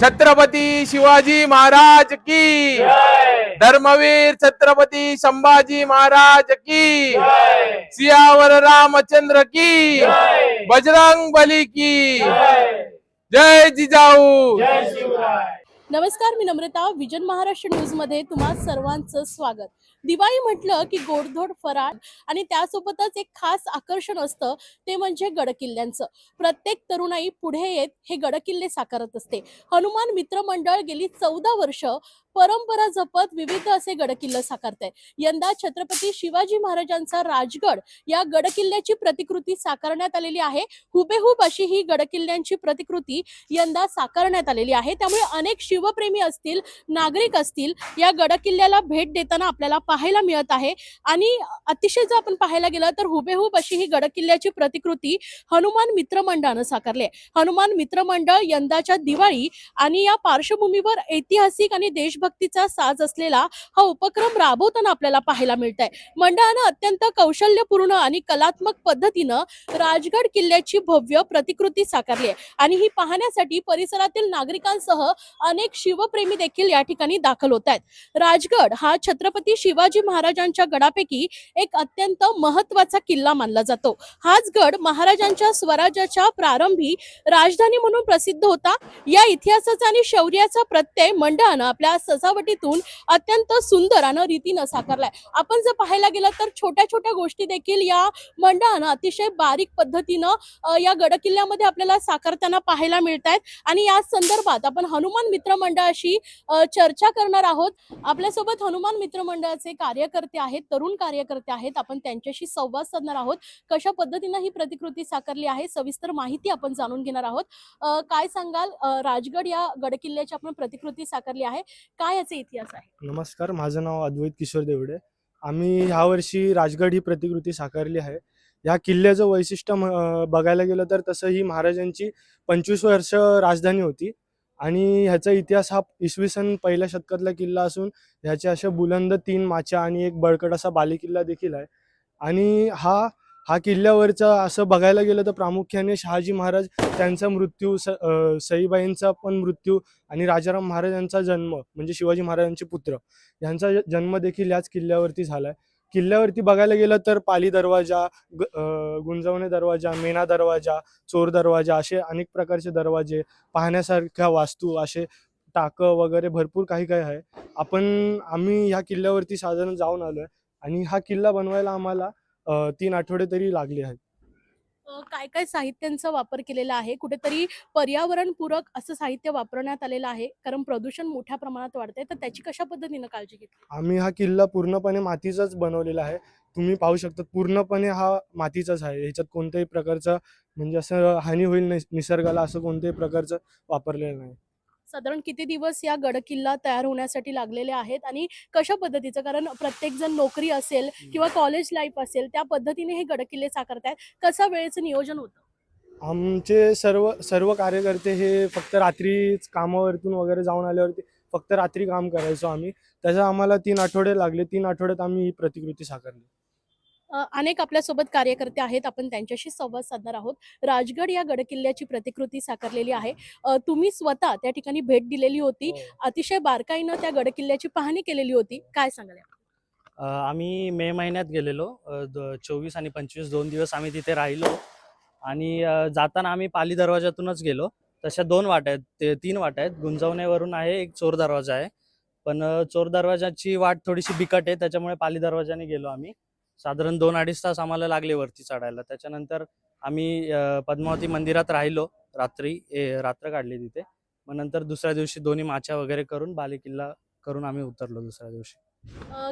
छत्रपती शिवाजी महाराज की. धर्मवीर छत्रपती संभाजी महाराज की. सियावर रामचंद्र की. बजरंग बली की. जय. जिजाऊ. नमस्कार मी नम्रता विजन महाराष्ट्र न्यूजमध्ये तुम्हा सर्वांचं स्वागत. दिवाळी म्हटलं की गोडधोड फराळ आणि त्यासोबतच एक खास आकर्षण असतं ते म्हणजे गडकिल्ल्यांचं. प्रत्येक तरुणाई पुढे येत हे गडकिल्ले साकारत असते. हनुमान मित्रमंडळ गेली चौदा वर्ष परंपरा जपत विविध असे गडकिल्ले साकारताय यंदा छत्रपती शिवाजी महाराजांचा राजगड या गडकिल्ल्याची प्रतिकृती साकारण्यात आलेली आहे. हुबेहूब अशी ही गडकिल्ल्यांची प्रतिकृती यंदा साकारण्यात आलेली आहे. त्यामुळे अनेक शिवप्रेमी असतील नागरिक असतील या गडकिल्ल्याला भेट देताना आपल्याला पाहायला मिळत आहे. आणि अतिशय जर आपण पाहायला गेलं तर हुबेहूब अशी ही गडकिल्ल्याची प्रतिकृती हनुमान मित्र मंडळानं साकारली हनुमान मित्र मंडळ यंदाच्या दिवाळी आणि या पार्श्वभूमीवर ऐतिहासिक आणि देशभर देशभक्तीचा साज असलेला हा उपक्रम राबवताना आपल्याला पाहायला मिळत आहे मंडळानं अत्यंत कौशल्यपूर्ण आणि कलात्मक पद्धतीनं राजगड किल्ल्याची भव्य प्रतिकृती साकारली आहे. आणि ही पाहण्यासाठी परिसरातील नागरिकांसह अनेक शिवप्रेमी देखील या ठिकाणी दाखल होत आहेत. राजगड हा छत्रपती शिवाजी महाराजांच्या गडापैकी एक अत्यंत महत्त्वाचा किल्ला मानला जातो. हाच गड महाराजांच्या स्वराज्याच्या प्रारंभी राजधानी म्हणून प्रसिद्ध होता. या इतिहासाचा आणि शौर्याचा प्रत्यय मंडळानं आपल्या सजावटीतून अत्यंत सुंदर आणि रीतीनं साकारलाय. आपण जर पाहायला गेलं तर छोट्या छोट्या गोष्टी देखील या मंडळानं अतिशय बारीक पद्धतीनं या गडकिल्ल्यामध्ये आपल्याला साकारताना पाहायला मिळत आहेत आणि या संदर्भात आपण हनुमान मित्र मंडळाशी चर्चा करणार आहोत. आपल्यासोबत हनुमान मित्र मंडळाचे कार्यकर्ते आहेत तरुण कार्यकर्ते आहेत. आपण त्यांच्याशी संवाद साधणार आहोत. कशा पद्धतीनं ही प्रतिकृती साकारली आहे सविस्तर माहिती आपण जाणून घेणार आहोत. काय सांगाल? राजगड या गडकिल्ल्याची आपण प्रतिकृती साकारली आहे. काय याचा इतिहास आहे? नमस्कार माझं नाव अद्वैत किशोर देवडे. आम्ही ह्यावर्षी राजगड ही प्रतिकृती साकारली आहे. या किल्ल्याचं वैशिष्ट्य म- बघायला गेलं तर तसं ही महाराजांची पंचवीस वर्ष राजधानी होती. आणि ह्याचा इतिहास हा इसवी सन पहिल्या शतकातला किल्ला असून ह्याच्या अशा बुलंद तीन माच्या आणि एक बळकट असा बालेकिल्ला देखील आहे. आणि हा हा किल्ल्यावरचा असं बघायला गेलं तर प्रामुख्याने शहाजी महाराज त्यांचा मृत्यू स सईबाईंचा पण मृत्यू आणि राजाराम महाराज यांचा जन्म म्हणजे शिवाजी महाराजांचे पुत्र यांचा जन्म देखील याच किल्ल्यावरती झालाय. किल्ल्यावरती बघायला गेलं तर पाली दरवाजा ग- गुंजवणे दरवाजा मेना दरवाजा चोर दरवाजा असे अनेक प्रकारचे दरवाजे पाहण्यासारख्या वास्तू असे टाकं वगैरे भरपूर काही काही आहे. आपण आम्ही ह्या किल्ल्यावरती साधारण जाऊन आलोय आणि हा किल्ला बनवायला आम्हाला तीन आठवडे तरी लागले आहेत. काय काय साहित्यांचा वापर केलेला आहे? कुठेतरी पर्यावरणपूरक असं साहित्य वापरण्यात आलेलं आहे. कारण प्रदूषण मोठ्या प्रमाणात वाढतंय. तर त्याची कशा पद्धतीनं काळजी घेतली? आम्ही हा किल्ला पूर्णपणे मातीचाच बनवलेला आहे. तुम्ही पाहू शकता पूर्णपणे हा मातीचाच आहे. ह्याच्यात कोणत्याही प्रकारचं म्हणजे असं हानी होईल निस- निसर्गाला असं कोणत्याही प्रकारचं वापरलेलं नाही. साधारण किती दिवस या गडकिल्ला तयार होण्यासाठी लागलेले आहेत आणि कशा पद्धतीचं? कारण प्रत्येक जण नोकरी असेल किंवा कॉलेज लाईफ असेल त्या पद्धतीने हे गडकिल्ले साकारतायत. कसं वेळेचं नियोजन होतं? आमचे सर्व सर्व कार्यकर्ते हे फक्त रात्रीच कामावरतून वगैरे जाऊन आल्यावरती फक्त रात्री काम करायचो आम्ही. त्याचा आम्हाला तीन आठवडे लागले. तीन आठवड्यात आम्ही ही प्रतिकृती साकारली. अनेक आपल्यासोबत कार्यकर्ते आहेत. आपण त्यांच्याशी संवाद साधणार आहोत. राजगड या गडकिल्ल्याची प्रतिकृती साकारलेली आहे. तुम्ही स्वतः त्या ठिकाणी भेट दिलेली होती. अतिशय बारकाईनं त्या गडकिल्ल्याची पाहणी केलेली होती. काय सांगाल आम्ही मे महिन्यात गेलेलो. चोवीस आणि पंचवीस दोन दिवस आम्ही तिथे राहिलो. आणि जाताना आम्ही पाली दरवाजातूनच गेलो. तशा दोन वाट आहेत. ते तीन वाट आहेत. गुंजवण्यावरून आहे. एक चोर दरवाजा आहे. पण चोर दरवाजाची वाट थोडीशी बिकट आहे. त्याच्यामुळे पाली दरवाजाने गेलो आम्ही. साधारण दोन अडीच तास आम्हाला लागले वरती चढायला. त्याच्यानंतर आम्ही पद्मावती मंदिरात राहिलो रात्री. रात्र काढली तिथे. मग नंतर दुसऱ्या दिवशी दोन्ही माच्या वगैरे करून बालेकिल्ला करून आम्ही उतरलो दुसऱ्या दिवशी.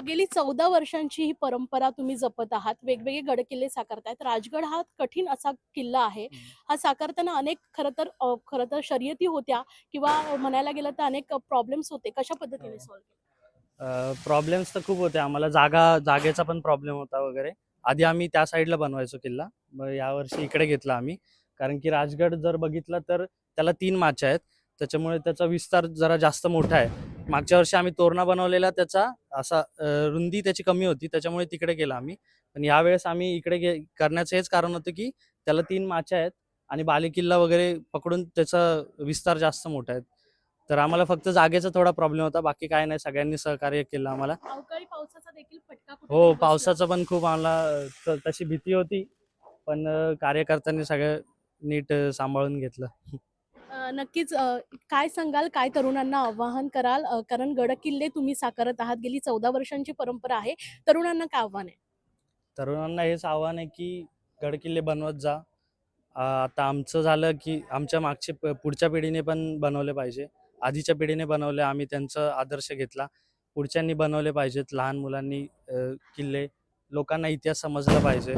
गेली चौदा वर्षांची ही परंपरा तुम्ही जपत आहात. वेगवेगळे गडकिल्ले साकारतायत. राजगड हा कठीण असा किल्ला आहे. हा साकारताना अनेक खरं तर खरं तर शर्यती होत्या किंवा म्हणायला गेलं तर अनेक प्रॉब्लेम्स होते. कशा पद्धतीने हो. सॉल्व्ह प्रॉब्लेम्स तर खूप होते. आम्हाला जागा जागेचा पण प्रॉब्लेम होता वगैरे. आधी आम्ही त्या साईडला बनवायचो किल्ला. मग यावर्षी इकडे घेतला आम्ही. कारण की राजगड जर बघितला तर त्याला तीन माच्या आहेत. त्याच्यामुळे त्याचा विस्तार जरा जास्त मोठा आहे. मागच्या वर्षी आम्ही तोरणा बनवलेला त्याचा असा रुंदी त्याची कमी होती. त्याच्यामुळे तिकडे गेला आम्ही. पण यावेळेस आम्ही इकडे गे करण्याचं हेच कारण होतं की त्याला तीन माच्या आहेत आणि बालेकिल्ला वगैरे पकडून त्याचा विस्तार जास्त मोठा आहे. तर आम्हाला फक्त जागेचा थोडा प्रॉब्लेम होता. बाकी काय नाही सगळ्यांनी सहकार्य केलं आम्हाला. अवकाळी पावसाचा देखील फटका कुठेतरी हो बसला. पावसाचं पण खूप आम्हाला त- तशी भीती होती. पण अ, कार्यकर्त्यांनी सगळं नीट अ, सांभाळून घेतलं. अ, नक्कीच अ, काय सांगाल? काय तरुणांना आव्हान कराल? अ, कारण गड किल्ले तुम्ही साकारत आहात. गेली चौदा वर्षांची परंपरा आहे. तरुणांना काय आव्हान आहे? तरुणांना हेच आव्हान आहे की गडकिल्ले बनवत जा. आता आमचं झालं की आमच्या मागचे प- पुढच्या पिढीने पण बनवले पाहिजे. आधीच्या पिढीने बनवले आम्ही त्यांचा आदर्श घेतला. पुढच्यांनी बनवले पाहिजेत लहान मुलांनी किल्ले. लोकांना इतिहास समजला पाहिजे.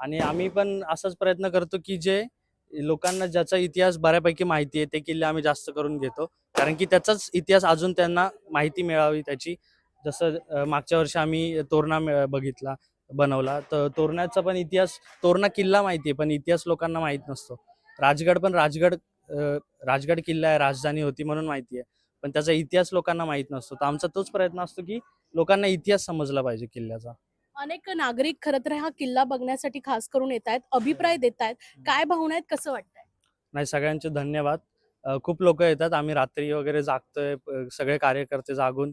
आणि आम्ही पण असाच प्रयत्न करतो की जे लोकांना ज्याचा इतिहास बऱ्यापैकी माहिती आहे ते किल्ले आम्ही जास्त करून घेतो. कारण की त्याचाच इतिहास अजून त्यांना माहिती मिळावी त्याची. जसं मागच्या वर्षी आम्ही तोरणा बघितला बनवला. तर तोरणाचा पण इतिहास तोरणा किल्ला माहिती आहे पण इतिहास लोकांना माहीत नसतो. राजगड पण राजगड राजगड किल्ला आहे राजधानी होती म्हणून माहिती आहे. पण त्याचा इतिहास लोकांना माहीत नसतो. तर आमचा तोच प्रयत्न असतो की लोकांना इतिहास समजला पाहिजे किल्ल्याचा. अनेक नागरिक खरं तर हा किल्ला बघण्यासाठी खास करून येत आहेत अभिप्राय देत आहेत. काय भावना आहेत कसं वाटतंय? नाही सगळ्यांचे धन्यवाद. अ, खूप लोक येतात. आम्ही रात्री वगैरे जागतोय प- सगळे कार्यकर्ते जागून.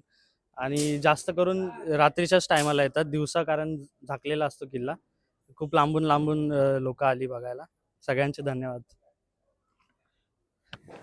आणि जास्त करून रात्रीच्याच टायमाला येतात. दिवसा कारण झाकलेला असतो किल्ला. खूप लांबून लांबून लोक आली बघायला. सगळ्यांचे धन्यवाद.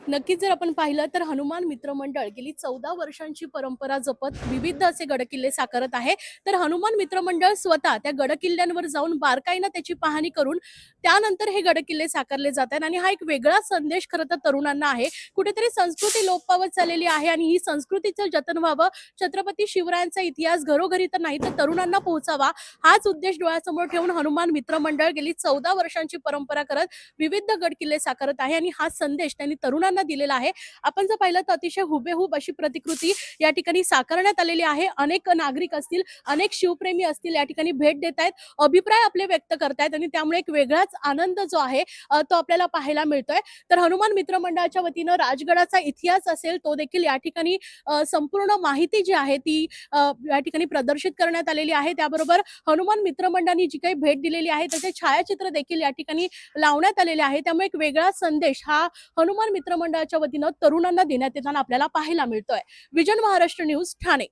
नक्कीच जर आपण पाहिलं तर हनुमान मित्र मंडळ गेली चौदा वर्षांची परंपरा जपत विविध असे गडकिल्ले साकारत आहे. तर हनुमान मित्र मंडळ स्वतः त्या गडकिल्ल्यांवर जाऊन बारकाईनं त्याची पाहणी करून त्यानंतर हे गडकिल्ले साकारले जात आहेत. आणि हा एक वेगळा संदेश खरं तर तरुणांना आहे. कुठेतरी संस्कृती लोप पावत चाललेली आहे आणि ही संस्कृतीचं जतन व्हावं. छत्रपती शिवरायांचा इतिहास घरोघरी तर नाही तर तरुणांना पोहोचावा हाच उद्देश डोळ्यासमोर ठेवून हनुमान मित्र मंडळ गेली चौदा वर्षांची परंपरा करत विविध गडकिल्ले साकारत आहे. आणि हा संदेश त्यांनी तरुणांना दिलेला आहे. आपण जर पाहिलं तर अतिशय हुबेहूब अशी प्रतिकृती या ठिकाणी साकारण्यात आलेली आहे. अनेक नागरिक असतील अनेक शिवप्रेमी असतील या ठिकाणी भेट देत आहेत अभिप्राय आपले व्यक्त करतायत आणि त्यामुळे एक वेगळाच आनंद जो आहे तो आपल्याला पाहायला मिळतोय. तर हनुमान मित्र मंडळाच्या वतीनं राजगडाचा इतिहास असेल तो देखील या ठिकाणी संपूर्ण माहिती जी आहे ती या ठिकाणी प्रदर्शित करण्यात आलेली आहे. त्याबरोबर हनुमान मित्रमंडळांनी जी काही भेट दिलेली आहे त्याचे छायाचित्र देखील या ठिकाणी लावण्यात आलेले आहे. त्यामुळे एक वेगळा संदेश हा हनुमान मित्र मंडळाच्या वतीनं तरुणांना देण्यात येताना आपल्याला पाहायला मिळतोय. Vision Maharashtra News Thane.